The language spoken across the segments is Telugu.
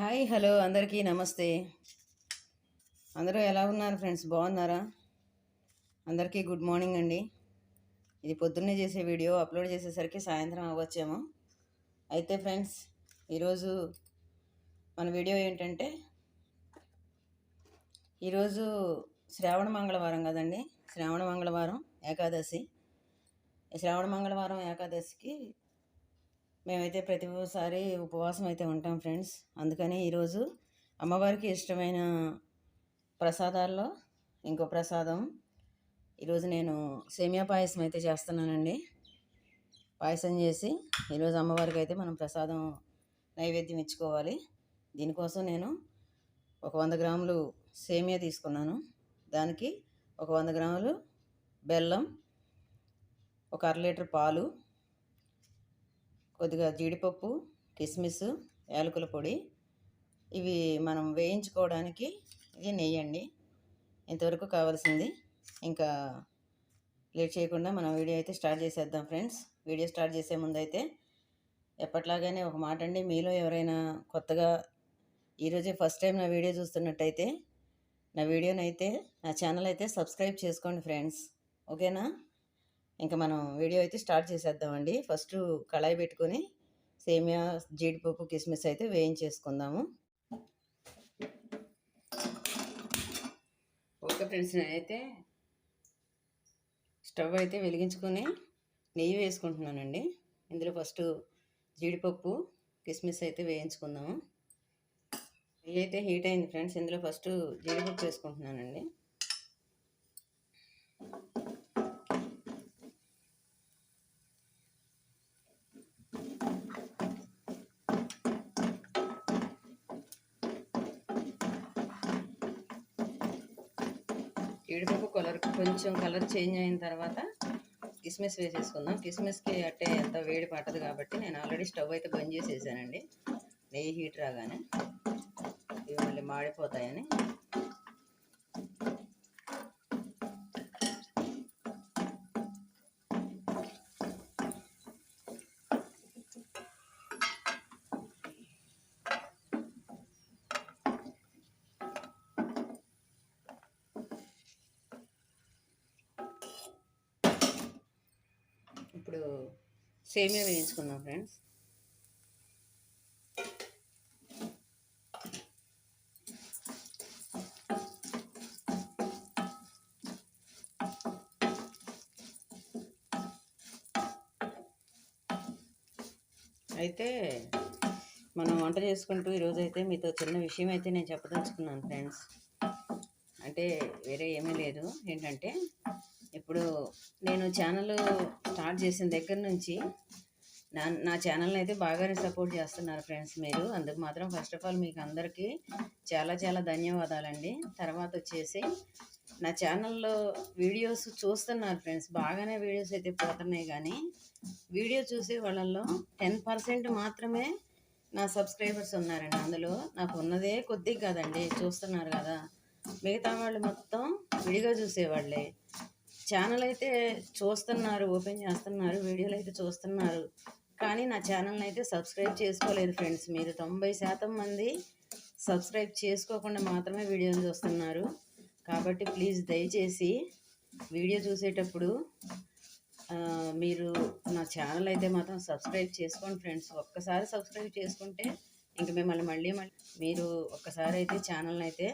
హాయ్ హలో అందరికీ నమస్తే. అందరూ ఎలా ఉన్నారు ఫ్రెండ్స్? బాగున్నారా? అందరికీ గుడ్ మార్నింగ్ అండి. ఇది పొద్దున్నే చేసే వీడియో అప్లోడ్ చేసేసరికి సాయంత్రం అవ్వచ్చేమో. అయితే ఫ్రెండ్స్ ఈరోజు మన వీడియో ఏంటంటే ఈరోజు శ్రావణ మంగళవారం కదండి. శ్రావణ మంగళవారం ఏకాదశి. శ్రావణ మంగళవారం ఏకాదశికి మేమైతే ప్రతిసారి ఉపవాసం అయితే ఉంటాం ఫ్రెండ్స్. అందుకని ఈరోజు అమ్మవారికి ఇష్టమైన ప్రసాదాల్లో ఇంకో ప్రసాదం. ఈరోజు నేను సేమియా పాయసం అయితే చేస్తున్నానండి. పాయసం చేసి ఈరోజు అమ్మవారికి అయితే మనం ప్రసాదం నైవేద్యం ఇచ్చుకోవాలి. దీనికోసం నేను ఒక వంద గ్రాములు సేమియా తీసుకున్నాను. దానికి ఒక వంద గ్రాములు బెల్లం ఒక అర లీటర్ పాలు కొద్దిగా జీడిపప్పు కిస్మిస్ యాలకుల పొడి ఇవి మనం వేయించుకోవడానికి ఇది నెయ్యండి ఇంతవరకు కావాల్సింది. ఇంకా లేట్ చేయకుండా మనం వీడియో అయితే స్టార్ట్ చేసేద్దాం ఫ్రెండ్స్. వీడియో స్టార్ట్ చేసే ముందు అయితే ఎప్పట్లాగానే ఒక మాట అండి. మీలో ఎవరైనా కొత్తగా ఈరోజే ఫస్ట్ టైం నా వీడియో చూస్తున్నట్టయితే నా వీడియోని అయితే నా ఛానల్ అయితే సబ్స్క్రైబ్ చేసుకోండి ఫ్రెండ్స్. ఓకేనా? ఇంకా మనం వీడియో అయితే స్టార్ట్ చేసేద్దామండి. ఫస్ట్ కళాయి పెట్టుకొని సేమియా జీడిపప్పు కిస్మిస్ అయితే వేయించేసుకుందాము. ఓకే ఫ్రెండ్స్ నేనైతే స్టవ్ అయితే వెలిగించుకొని నెయ్యి వేసుకుంటున్నానండి. ఇందులో ఫస్ట్ జీడిపప్పు కిస్మిస్ అయితే వేయించుకుందాము. నెయ్యి అయితే హీట్ అయింది ఫ్రెండ్స్ ఇందులో ఫస్ట్ జీడిపప్పు వేసుకుంటున్నానండి. జీడిపప్పు కలర్ కొంచెం కలర్ చేంజ్ అయిన తర్వాత కిస్మిస్ వేసేసుకుందాం. కిస్మిస్కి అట్టే ఎంత వేడి పట్టదు కాబట్టి నేను ఆల్రెడీ స్టవ్ అయితే బంద్ చేసేసానండి. నెయ్యి హీట్ రాగానే ఇవి మళ్ళీ మాడిపోతాయని ఇప్పుడు సేమియా వేయించుకుందాం ఫ్రెండ్స్. అయితే మనం వంట చేసుకుంటూ ఈరోజు అయితే మీతో చిన్న విషయం అయితే నేను చెప్పదలుచుకున్నాను ఫ్రెండ్స్. అంటే వేరే ఏమీ లేదు. ఏంటంటే ఇప్పుడు నేను ఛానల్ స్టార్ట్ చేసిన దగ్గర నుంచి నా నా ఛానల్ని అయితే బాగానే సపోర్ట్ చేస్తున్నారు ఫ్రెండ్స్ మీరు. అందుకు మాత్రం ఫస్ట్ ఆఫ్ ఆల్ మీకు అందరికీ చాలా చాలా ధన్యవాదాలండి. తర్వాత వచ్చేసి నా ఛానల్లో వీడియోస్ చూస్తున్నారు ఫ్రెండ్స్ బాగానే వీడియోస్ అయితే పోతున్నాయి కానీ వీడియో చూసే వాళ్ళల్లో టెన్ పర్సెంట్ మాత్రమే నా సబ్స్క్రైబర్స్ ఉన్నారండి. అందులో నాకు ఉన్నదే కొద్దిగా కదండి. చూస్తున్నారు కదా. మిగతా వాళ్ళు మొత్తం విడిగా చూసేవాళ్ళే. ఛానల్ అయితే చూస్తున్నారు ఓపెన్ చేస్తున్నారు వీడియోలు అయితే చూస్తున్నారు. కానీ నా ఛానల్ని అయితే సబ్స్క్రైబ్ చేసుకోలేదు ఫ్రెండ్స్. మీరు తొంభై శాతం మంది సబ్స్క్రైబ్ చేసుకోకుండా మాత్రమే వీడియోలు చూస్తున్నారు. కాబట్టి ప్లీజ్ దయచేసి వీడియో చూసేటప్పుడు మీరు నా ఛానల్ అయితే మాత్రం సబ్స్క్రైబ్ చేసుకోండి ఫ్రెండ్స్. ఒక్కసారి సబ్స్క్రైబ్ చేసుకుంటే ఇంక మిమ్మల్ని మళ్ళీ మళ్ళీ మీరు ఒక్కసారి అయితే ఛానల్ని అయితే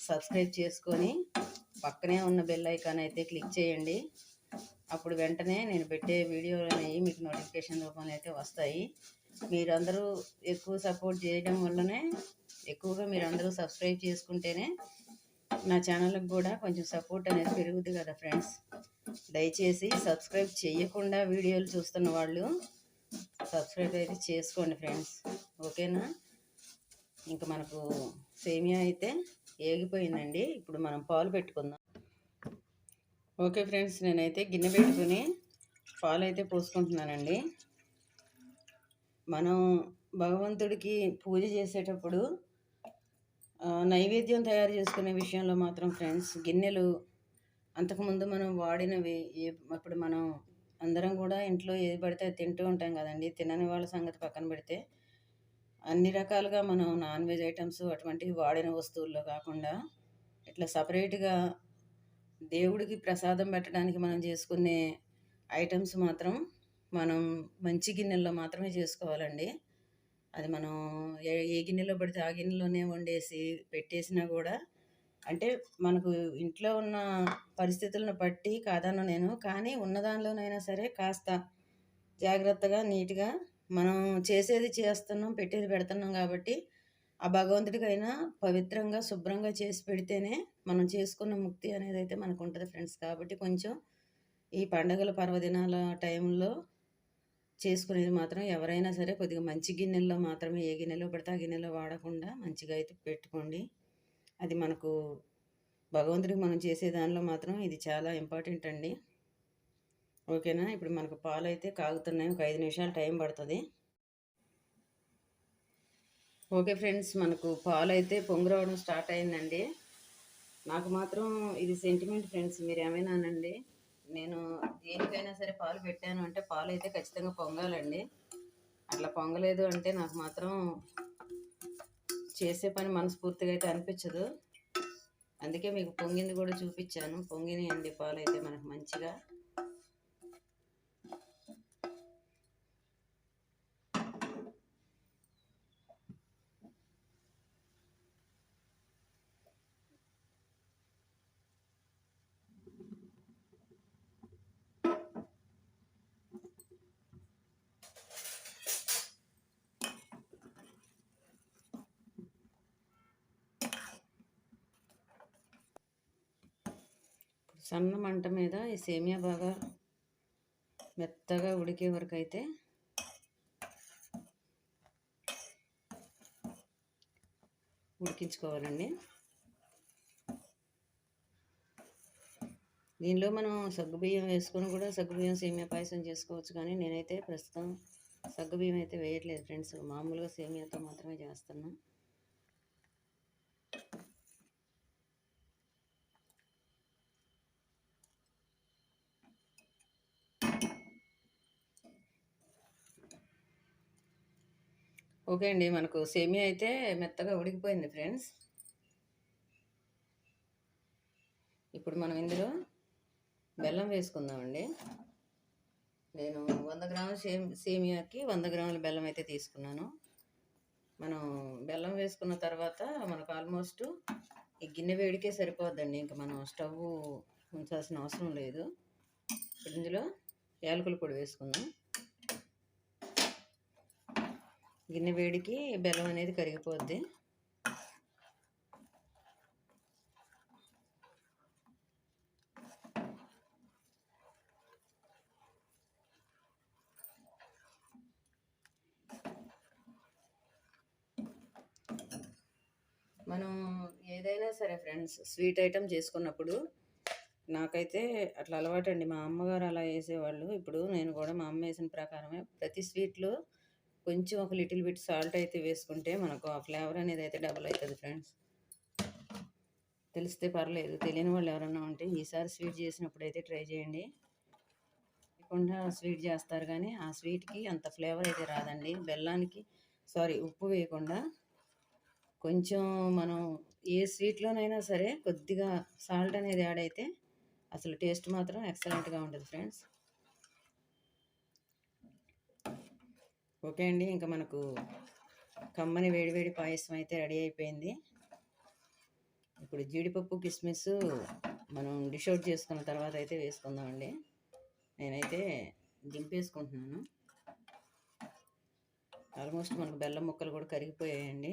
సబ్స్క్రైబ్ చేసుకొని పక్కనే ఉన్న బెల్ ఐకాన్ అయితే క్లిక్ చేయండి. అప్పుడు వెంటనే నేను పెట్టే వీడియోలు అనేవి మీకు నోటిఫికేషన్ రూపంలో అయితే వస్తాయి. మీరందరూ ఎక్కువ సపోర్ట్ చేయడం వల్లనే ఎక్కువగా మీరందరూ సబ్స్క్రైబ్ చేసుకుంటేనే నా ఛానల్కి కూడా కొంచెం సపోర్ట్ అనేది పెరుగుద్ది కదా ఫ్రెండ్స్ దయచేసి సబ్స్క్రైబ్ చేయకుండా వీడియోలు చూస్తున్న వాళ్ళు సబ్స్క్రైబ్ అయితే చేసుకోండి ఫ్రెండ్స్ ఓకేనా ఇంకా మనకు సేమియా అయితే ఏగిపోయిందండి. ఇప్పుడు మనం పాలు పెట్టుకుందాం. ఓకే ఫ్రెండ్స్ నేనైతే గిన్నె పెట్టుకుని పాలు అయితే పోసుకుంటున్నానండి. మనం భగవంతుడికి పూజ చేసేటప్పుడు నైవేద్యం తయారు చేసుకునే విషయంలో మాత్రం ఫ్రెండ్స్ గిన్నెలు అంతకుముందు మనం వాడినవి ఏ అప్పుడు మనం అందరం కూడా ఇంట్లో ఏది పడితే అది తింటూ ఉంటాం కదండి. తినని వాళ్ళ సంగతి పక్కన పెడితే అన్ని రకాలుగా మనం నాన్ వెజ్ ఐటమ్స్ అటువంటివి వాడిన వస్తువుల్లో కాకుండా ఇట్లా సపరేట్గా దేవుడికి ప్రసాదం పెట్టడానికి మనం చేసుకునే ఐటమ్స్ మాత్రం మనం మంచి గిన్నెల్లో మాత్రమే చేసుకోవాలండి. అది మనం ఏ ఏ గిన్నెలో పడితే ఆ గిన్నెలోనే వండేసి పెట్టేసినా కూడా అంటే మనకు ఇంట్లో ఉన్న పరిస్థితులను బట్టి కాదన్న నేను కానీ ఉన్నదానిలోనైనా సరే కాస్త జాగ్రత్తగా నీట్గా మనం చేసేది చేస్తున్నాం పెట్టేది పెడుతున్నాం కాబట్టి ఆ భగవంతుడికైనా పవిత్రంగా శుభ్రంగా చేసి పెడితేనే మనం చేసుకున్న ముక్తి అనేది అయితే మనకు ఉంటుంది ఫ్రెండ్స్ కాబట్టి కొంచెం ఈ పండగల పర్వదినాల టైంలో చేసుకునేది మాత్రం ఎవరైనా సరే కొద్దిగా మంచి గిన్నెల్లో మాత్రమే ఏ గిన్నెలో పడితే ఆ గిన్నెలో వాడకుండా మంచిగా అయితే పెట్టుకోండి. అది మనకు భగవంతుడికి మనం చేసే దానిలో మాత్రం ఇది చాలా ఇంపార్టెంట్ అండి. ఓకేనా? ఇప్పుడు మనకు పాలు అయితే కాగుతున్నాయి. ఒక ఐదు నిమిషాలు టైం పడుతుంది. ఓకే ఫ్రెండ్స్ మనకు పాలు అయితే పొంగు రావడం స్టార్ట్ అయిందండి. నాకు మాత్రం ఇది సెంటిమెంట్ ఫ్రెండ్స్ మీరు ఏమైనానండి? నేను దేనికైనా సరే పాలు పెట్టాను అంటే పాలు అయితే ఖచ్చితంగా పొంగాలండి. అట్లా పొంగలేదు అంటే నాకు మాత్రం చేసే పని మనస్ఫూర్తిగా అయితే అనిపించదు. అందుకే మీకు పొంగింది కూడా చూపించాను. పొంగినాయండి పాలు అయితే మనకు మంచిగా. సన్న మంట మీద ఈ సేమియా బాగా మెత్తగా ఉడికే వరకు అయితే ఉడికించుకోవాలండి. దీనిలో మనం సగ్గుబియ్యం వేసుకొని కూడా సగ్గుబియ్యం సేమియా పాయసం చేసుకోవచ్చు కానీ నేనైతే ప్రస్తుతం సగ్గుబియ్యం అయితే వేయట్లేదు ఫ్రెండ్స్. మామూలుగా సేమియాతో మాత్రమే చేస్తున్నాను ఓకే అండి. మనకు సేమియా అయితే మెత్తగా ఉడికిపోయింది ఫ్రెండ్స్. ఇప్పుడు మనం ఇందులో బెల్లం వేసుకుందామండి. నేను వంద గ్రాముల సేమ్ సేమియాకి వంద గ్రాముల బెల్లం అయితే తీసుకున్నాను. మనం బెల్లం వేసుకున్న తర్వాత మనకు ఆల్మోస్ట్ ఈ గిన్నె వేడికే సరిపోద్దండి. ఇంకా మనం స్టవ్ ఉంచాల్సిన అవసరం లేదు. ఇందులో యాలకుల పొడి వేసుకుందాం. గిన్నె వేడికి బెల్లం అనేది కరిగిపోద్ది. మనం ఏదైనా సరే ఫ్రెండ్స్ స్వీట్ ఐటెం చేసుకున్నప్పుడు నాకైతే అట్లా అలవాటు అండి మా అమ్మగారు అలా వేసేవాళ్ళు ఇప్పుడు నేను కూడా మా అమ్మ వేసిన ప్రకారమే ప్రతి స్వీట్లో కొంచెం ఒక లిటిల్ బిట్ సాల్ట్ అయితే వేసుకుంటే మనకు ఆ ఫ్లేవర్ అనేది అయితే డబుల్ అవుతుంది ఫ్రెండ్స్. తెలిస్తే పర్లేదు తెలియని వాళ్ళు ఎవరన్నా ఉంటే ఈసారి స్వీట్ చేసినప్పుడు అయితే ట్రై చేయండి. లేకుండా స్వీట్ చేస్తారు కానీ ఆ స్వీట్కి అంత ఫ్లేవర్ అయితే రాదండి. బెల్లానికి సారీ ఉప్పు వేయకుండా కొంచెం మనం ఏ స్వీట్లోనైనా సరే కొద్దిగా సాల్ట్ అనేది యాడ్ అయితే అసలు టేస్ట్ మాత్రం ఎక్సలెంట్గా ఉంటుంది ఫ్రెండ్స్. ఓకే అండి ఇంకా మనకు కమ్మని వేడివేడి పాయసం అయితే రెడీ అయిపోయింది. ఇప్పుడు జీడిపప్పు కిస్మిస్ మనం డిష్ అవుట్ చేసుకున్న తర్వాత అయితే వేసుకుందామండి నేనైతే దింపేసుకుంటున్నాను. ఆల్మోస్ట్ మనకు బెల్లం ముక్కలు కూడా కరిగిపోయాయండి.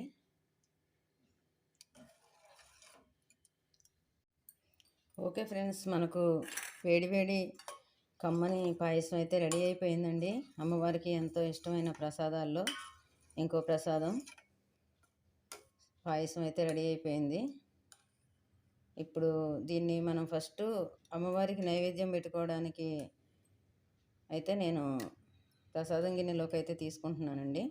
ఓకే ఫ్రెండ్స్ మనకు వేడివేడి కమ్మని పాయసం అయితే రెడీ అయిపోయిందండి. అమ్మవారికి ఎంతో ఇష్టమైన ప్రసాదాల్లో ఇంకో ప్రసాదం పాయసం అయితే రెడీ అయిపోయింది. ఇప్పుడు దీన్ని మనం ఫస్ట్ అమ్మవారికి నైవేద్యం పెట్టుకోవడానికి అయితే నేను ప్రసాదం గిన్నెలోకి అయితే తీసుకుంటున్నానండి.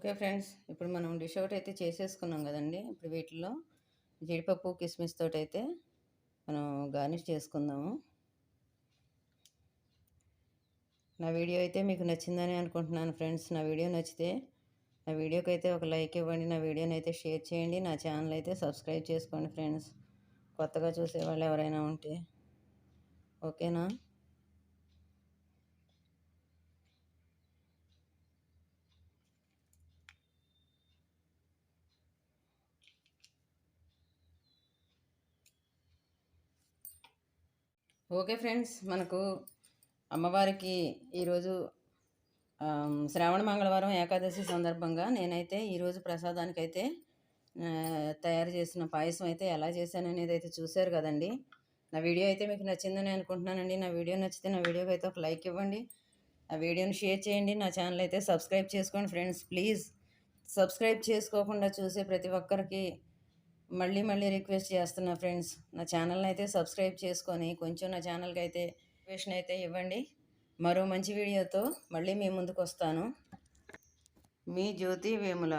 ఓకే ఫ్రెండ్స్ ఇప్పుడు మనం డిష్ అవుట్ అయితే చేసేసుకున్నాం కదండి. ఇప్పుడు వీటిలో జీడిపప్పు కిస్మిస్ తోటి అయితే మనం గార్నిష్ చేసుకుందాము. నా వీడియో అయితే మీకు నచ్చిందని అనుకుంటున్నాను ఫ్రెండ్స్. నా వీడియో నచ్చితే నా వీడియోకి అయితే ఒక లైక్ ఇవ్వండి నా వీడియోని అయితే షేర్ చేయండి నా ఛానల్ అయితే సబ్స్క్రైబ్ చేసుకోండి ఫ్రెండ్స్. కొత్తగా చూసేవాళ్ళు ఎవరైనా ఉంటే. ఓకేనా? ఓకే ఫ్రెండ్స్ మనకు అమ్మవారికి ఈరోజు శ్రావణ మంగళవారం ఏకాదశి సందర్భంగా నేనైతే ఈరోజు ప్రసాదానికైతే అయితే తయారు చేసిన పాయసం అయితే ఎలా చేశాను అనేది అయితే చూశారు కదండి. నా వీడియో అయితే మీకు నచ్చిందని అనుకుంటున్నానండి. నా వీడియో నచ్చితే నా వీడియోకి అయితే ఒక లైక్ ఇవ్వండి. ఆ వీడియోని షేర్ చేయండి. నా ఛానల్ అయితే సబ్స్క్రైబ్ చేసుకోండి ఫ్రెండ్స్. ప్లీజ్ సబ్స్క్రైబ్ చేసుకోకుండా చూసే ప్రతి ఒక్కరికి మళ్ళీ మళ్ళీ రిక్వెస్ట్ చేస్తున్నా ఫ్రెండ్స్ నా ఛానల్ని అయితే సబ్స్క్రైబ్ చేసుకొని కొంచెం నా ఛానల్కి అయితే రిక్వెస్ట్ అయితే ఇవ్వండి. మరో మంచి వీడియోతో మళ్ళీ మీ ముందుకు వస్తాను మీ జ్యోతి వేముల